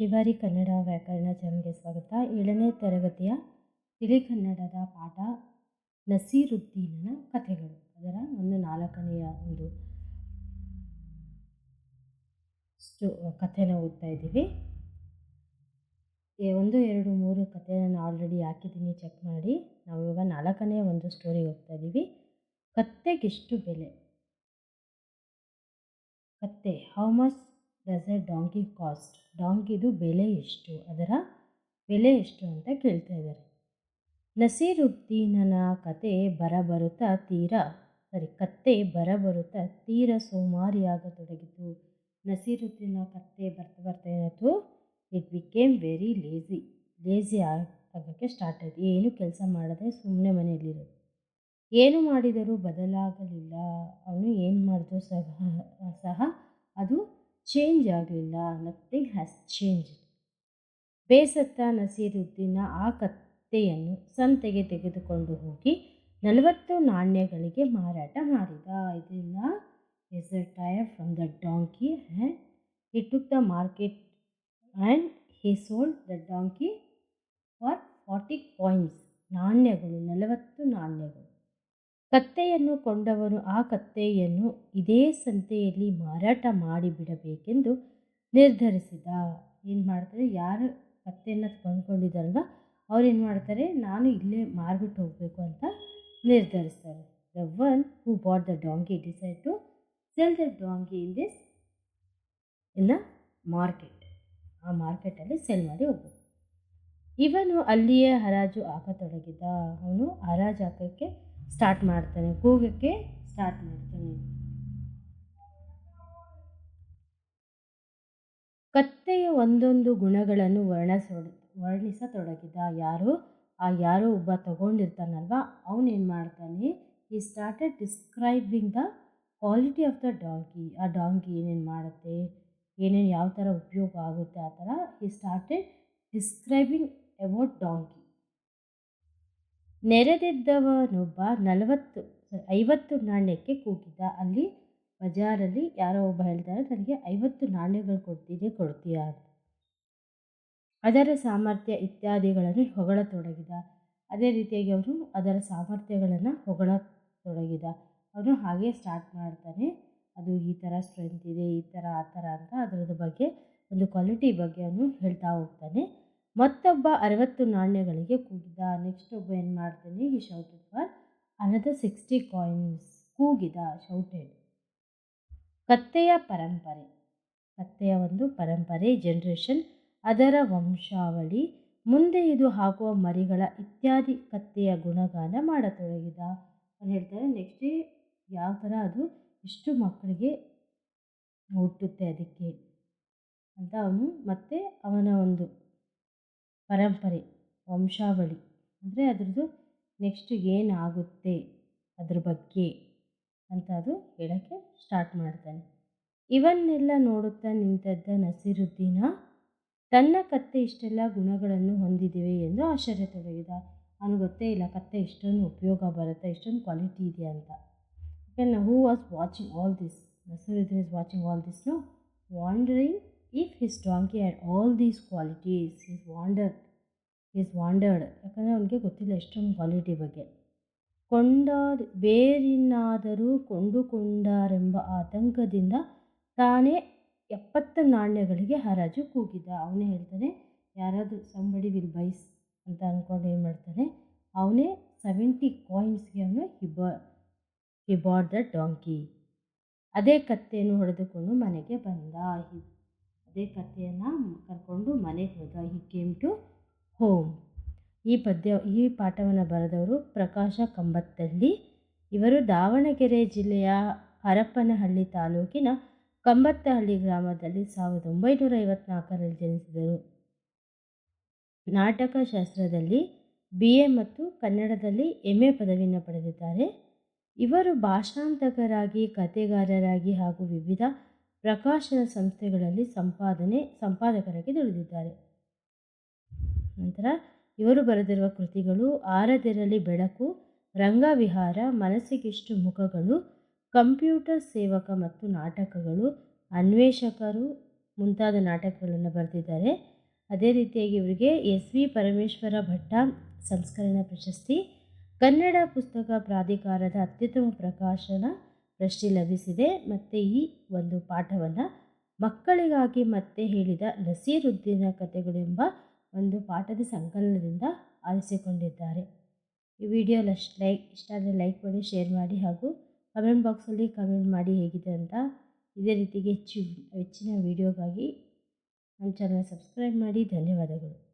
ಶ್ರೀವಾರಿ ಕನ್ನಡ ವ್ಯಾಕರಣ ಚಾನಲ್ಗೆ ಸ್ವಾಗತ. ಏಳನೇ ತರಗತಿಯ ತಿಳಿ ಕನ್ನಡದ ಪಾಠ ನಸೀರುದ್ದೀನನ ಕಥೆಗಳು. ಅದರ ಒಂದು ನಾಲ್ಕನೆಯ ಒಂದು ಕಥೆನ ಓದ್ತಾ ಇದ್ದೀವಿ. ಒಂದು, ಎರಡು, ಮೂರು ಕಥೆ ನಾನು ಆಲ್ರೆಡಿ ಹಾಕಿದ್ದೀನಿ, ಚೆಕ್ ಮಾಡಿ. ನಾವು ಇವಾಗ ನಾಲ್ಕನೇ ಒಂದು ಸ್ಟೋರಿ ಹೋಗ್ತಾ ಇದ್ದೀವಿ. ಕತ್ತೆಗೆಷ್ಟು ಬೆಲೆ? ಕತ್ತೆ how much does a donkey cost. ಡಾಂಕಿದು ಬೆಲೆ ಎಷ್ಟು? ಅದರ ಬೆಲೆ ಎಷ್ಟು ಅಂತ ಕೇಳ್ತಾ ಇದ್ದಾರೆ. ನಸೀರುದ್ದೀನನ ಕತೆ ಬರಬರುತ್ತಾ ತೀರ. ಸಾರಿ, ಕತ್ತೆ ಬರಬರುತ್ತಾ ತೀರ ಸೋಮಾರಿಯಾಗತೊಡಗಿತು. ನಸೀರುದ್ದೀನ ಕತ್ತೆ ಬರ್ತಾ ಬರ್ತಾ ಏನಾಯಿತು? It became very lazy lazy ಆಗೋಕ್ಕೆ ಸ್ಟಾರ್ಟ್ ಆಯಿತು. ಏನು ಕೆಲಸ ಮಾಡದೆ ಸುಮ್ಮನೆ ಮನೆಯಲ್ಲಿರೋದು. ಏನು ಮಾಡಿದರೂ ಬದಲಾಗಲಿಲ್ಲ. ಅವನು ಏನು ಮಾಡಿದ್ರು ಸಹ ಸಹ ಅದು ಚೇಂಜ್ ಆಗಲಿಲ್ಲ ನಥಿಂಗ್ ಹ್ಯಾಸ್ ಚೇಂಜ್ ಬೇಸತ್ತ ನಸೀರುದ್ದೀನ ಆ ಕತ್ತೆಯನ್ನು ಸಂತೆಗೆ ತೆಗೆದುಕೊಂಡು ಹೋಗಿ ನಲವತ್ತು ನಾಣ್ಯಗಳಿಗೆ ಮಾರಾಟ ಮಾಡಿದ. ಇದರಿಂದ is a tyre from the donkey and he took the market and he sold the donkey for forty coins ನಾಣ್ಯಗಳು, ನಲವತ್ತು ನಾಣ್ಯಗಳು. ಕತ್ತೆಯನ್ನು ಕೊಂಡವನು ಆ ಕತ್ತೆಯನ್ನು ಇದೇ ಸಂತೆಯಲ್ಲಿ ಮಾರಾಟ ಮಾಡಿಬಿಡಬೇಕೆಂದು ನಿರ್ಧರಿಸಿದ. ಏನು ಮಾಡ್ತಾರೆ? ಯಾರು ಕತ್ತೆಯನ್ನು ಕೊಂಡ್ಕೊಂಡಿದ್ದಾರಲ್ವ? ಅವ್ರು ಏನು ಮಾಡ್ತಾರೆ? ನಾನು ಇಲ್ಲೇ ಮಾರ್ಬಿಟ್ಟು ಹೋಗಬೇಕು ಅಂತ ನಿರ್ಧರಿಸ್ತಾರೆ. The one who bought the donkey decide to sell the donkey in this in the market ಆ ಮಾರ್ಕೆಟಲ್ಲಿ ಸೆಲ್ ಮಾಡಿ ಹೋಗ್ಬೇಕು. ಇವನು ಅಲ್ಲಿಯೇ ಹರಾಜು ಹಾಕತೊಡಗಿದ ಅವನು ಹರಾಜು ಹಾಕೋಕ್ಕೆ ಸ್ಟಾರ್ಟ್ ಮಾಡ್ತಾನೆ. ಕೂಗಕ್ಕೆ ಸ್ಟಾರ್ಟ್ ಮಾಡ್ತಾನೆ. ಕತ್ತೆಯ ಒಂದೊಂದು ಗುಣಗಳನ್ನು ವರ್ಣಿಸ ವರ್ಣಿಸತೊಡಗಿದ ಯಾರು? ಆ ಯಾರೋ ಒಬ್ಬ ತಗೊಂಡಿರ್ತಾನಲ್ವ? ಅವನೇನು ಮಾಡ್ತಾನೆ? He started describing the quality of the donkey ಆ ಡಾಂಕಿ ಏನೇನು ಮಾಡುತ್ತೆ? ಏನೇನು ಯಾವ ಥರ ಉಪಯೋಗ ಆಗುತ್ತೆ? ಆ ಥರ he started describing about donkey ನೆರೆದಿದ್ದವನೊಬ್ಬ ನಲವತ್ತು, ಐವತ್ತು ನಾಣ್ಯಕ್ಕೆ ಕೂಗಿದ. ಅಲ್ಲಿ ಬಜಾರಲ್ಲಿ ಯಾರೋ ಒಬ್ಬ ಹೇಳ್ತಾರೆ, ನನಗೆ ಐವತ್ತು ನಾಣ್ಯಗಳು ಕೊಡ್ತೀನಿ ಕೊಡ್ತೀಯಾ? ಅಂತ. ಅದರ ಸಾಮರ್ಥ್ಯ ಇತ್ಯಾದಿಗಳನ್ನು ಹೊಗಳತೊಡಗಿದ. ಅದೇ ರೀತಿಯಾಗಿ ಅವನು ಅದರ ಸಾಮರ್ಥ್ಯಗಳನ್ನು ಹೊಗಳತೊಡಗಿದ. ಅವನು ಹಾಗೆ ಸ್ಟಾರ್ಟ್ ಮಾಡ್ತಾನೆ. ಅದು ಈ ಥರ ಸ್ಟ್ರೆಂತ್ ಇದೆ, ಈ ಥರ ಆ ಥರ ಅಂತ. ಅದರದ ಬಗ್ಗೆ, ಒಂದು ಕ್ವಾಲಿಟಿ ಬಗ್ಗೆ ಅವನು ಹೇಳ್ತಾ ಹೋಗ್ತಾನೆ. ಮತ್ತೊಬ್ಬ ಅರವತ್ತು ನಾಣ್ಯಗಳಿಗೆ ಕೂಗಿದ. ನೆಕ್ಸ್ಟ್ ಒಬ್ಬ ಏನು ಮಾಡ್ತಾನೆ? ಈ shouted for another sixty coins ಕೂಗಿದ. ಶೌಟೆಡ್ ಕತ್ತೆಯ ಪರಂಪರೆ. ಕತ್ತೆಯ ಒಂದು ಪರಂಪರೆ ಜನ್ರೇಷನ್ ಅದರ ವಂಶಾವಳಿ. ಮುಂದೆ ಇದು ಹಾಕುವ ಮರಿಗಳ ಇತ್ಯಾದಿ ಕತ್ತೆಯ ಗುಣಗಾನ ಮಾಡತೊಡಗಿದ. ಅವ್ನು ಹೇಳ್ತಾರೆ ನೆಕ್ಸ್ಟ್ ಯಾವ ಥರ ಅದು ಇಷ್ಟು ಮಕ್ಕಳಿಗೆ ಹುಟ್ಟುತ್ತೆ ಅದಕ್ಕೆ? ಅಂತ ಅವನು ಮತ್ತೆ ಅವನ ಒಂದು ಪರಂಪರೆ, ವಂಶಾವಳಿ ಅಂದರೆ ಅದ್ರದ್ದು ನೆಕ್ಸ್ಟ್ ಏನಾಗುತ್ತೆ ಅದ್ರ ಬಗ್ಗೆ ಅಂತ ಅದು ಹೇಳೋಕ್ಕೆ ಸ್ಟಾರ್ಟ್ ಮಾಡ್ತಾನೆ. ಇವನ್ನೆಲ್ಲ ನೋಡುತ್ತಾ ನಿಂತದ್ದ ನಸೀರುದ್ದೀನ? ತನ್ನ ಕತ್ತೆ ಇಷ್ಟೆಲ್ಲ ಗುಣಗಳನ್ನು ಹೊಂದಿದ್ದೀವಿ ಎಂದು ಆಶ್ಚರ್ಯ ತೊಡಗಿದ. ಅವನು ಗೊತ್ತೇ ಇಲ್ಲ, ಕತ್ತೆ ಇಷ್ಟೊಂದು ಉಪಯೋಗ ಬರುತ್ತೆ ಇಷ್ಟೊಂದು ಕ್ವಾಲಿಟಿ ಇದೆ ಅಂತ. ಯಾಕಂದ್ರೆ who was watching all this Nasiruddin is watching all this no wondering if his donkey had all these qualities is wonder is wondered ಯಾಕಂದರೆ ಅವನಿಗೆ ಗೊತ್ತಿಲ್ಲ ಎಷ್ಟೊಂದು ಕ್ವಾಲಿಟಿ ಬಗ್ಗೆ. ಕೊಂಡಾದ, ಬೇರಿನಾದರೂ ಕೊಂಡುಕೊಂಡಾರೆಂಬ ಆತಂಕದಿಂದ ತಾನೇ ಎಪ್ಪತ್ತು ನಾಣ್ಯಗಳಿಗೆ ಹರಾಜು ಕೂಗಿದ. ಅವನೇ ಹೇಳ್ತಾನೆ, ಯಾರಾದರೂ ಸಂಬಡಿ ವಿಲ್ ಬೈಸ್ ಅಂತ ಅಂದ್ಕೊಂಡು ಏನು ಮಾಡ್ತಾನೆ, ಅವನೇ ಸೆವೆಂಟಿ ಕಾಯಿನ್ಸ್ಗೆ ಅವನು ಹಿಬ ಹಿಬಾಡ್ ದ ಡಾಂಕಿ ಅದೇ ಕತ್ತೆಯನ್ನು ಹೊಡೆದುಕೊಂಡು ಮನೆಗೆ ಬಂದ. ಅದೇ ಕಥೆಯನ್ನು ಕರ್ಕೊಂಡು ಮನೆಗೆ ಹೋದ ಹಿ ಕೇಮ್ ಟು ಹೋಮ್ ಈ ಪದ್ಯ, ಈ ಪಾಠವನ್ನು ಬರೆದವರು ಪ್ರಕಾಶ ಕಂಬತ್ತಲ್ಲಿ ಇವರು ದಾವಣಗೆರೆ ಜಿಲ್ಲೆಯ ಹರಪ್ಪನಹಳ್ಳಿ ತಾಲೂಕಿನ ಕಂಬತ್ತಹಳ್ಳಿ ಗ್ರಾಮದಲ್ಲಿ ಸಾವಿರದ ಒಂಬೈನೂರ ಐವತ್ನಾಲ್ಕರಲ್ಲಿ ಜನಿಸಿದರು. ನಾಟಕ ಶಾಸ್ತ್ರದಲ್ಲಿ ಬಿ ಎ ಮತ್ತು ಕನ್ನಡದಲ್ಲಿ ಎಂ ಎ ಪದವಿಯನ್ನು ಪಡೆದಿದ್ದಾರೆ. ಇವರು ಭಾಷಾಂತಕರಾಗಿ, ಕಥೆಗಾರರಾಗಿ ಹಾಗೂ ವಿವಿಧ ಪ್ರಕಾಶನ ಸಂಸ್ಥೆಗಳಲ್ಲಿ ಸಂಪಾದನೆ, ಸಂಪಾದಕರಾಗಿ ದುಡಿದಿದ್ದಾರೆ. ನಂತರ ಇವರು ಬರೆದಿರುವ ಕೃತಿಗಳು ಆರದಿರಲಿ ಬೆಳಕು, ರಂಗವಿಹಾರ, ಮನಸ್ಸಿಗೆಷ್ಟು ಮುಖಗಳು, ಕಂಪ್ಯೂಟರ್ ಸೇವಕ ಮತ್ತು ನಾಟಕಗಳು, ಅನ್ವೇಷಕರು ಮುಂತಾದ ನಾಟಕಗಳನ್ನು ಬರೆದಿದ್ದಾರೆ. ಅದೇ ರೀತಿಯಾಗಿ ಇವರಿಗೆ ಎಸ್ ವಿ ಪರಮೇಶ್ವರ ಭಟ್ಟ, ಸಂಸ್ಕರಣ ಪ್ರಶಸ್ತಿ, ಕನ್ನಡ ಪುಸ್ತಕ ಪ್ರಾಧಿಕಾರದ ಅತ್ಯುತ್ತಮ ಪ್ರಕಾಶನ ಪ್ರಶಸ್ತಿ ಲಭಿಸಿದೆ. ಮತ್ತು ಈ ಒಂದು ಪಾಠವನ್ನು ಮಕ್ಕಳಿಗಾಗಿ ಮತ್ತೆ ಹೇಳಿದ ನಸೀರುದ್ದೀನ ಕಥೆಗಳು ಎಂಬ ಒಂದು ಪಾಠದ ಸಂಕಲನದಿಂದ ಆರಿಸಿಕೊಂಡಿದ್ದಾರೆ ಈ ವಿಡಿಯೋ ಲಶ್, ಲೈಕ್, ಇಷ್ಟ ಆದರೆ ಲೈಕ್ ಮಾಡಿ, ಶೇರ್ ಮಾಡಿ ಹಾಗೂ ಕಮೆಂಟ್ ಬಾಕ್ಸಲ್ಲಿ ಕಮೆಂಟ್ ಮಾಡಿ ಹೇಗಿದೆ ಅಂತ ಇದೇ ರೀತಿಗೆ ಹೆಚ್ಚು, ಹೆಚ್ಚಿನ ವಿಡಿಯೋಗಾಗಿ ನಮ್ಮ ಚಾನಲ್ ಸಬ್ಸ್ಕ್ರೈಬ್ ಮಾಡಿ. ಧನ್ಯವಾದಗಳು.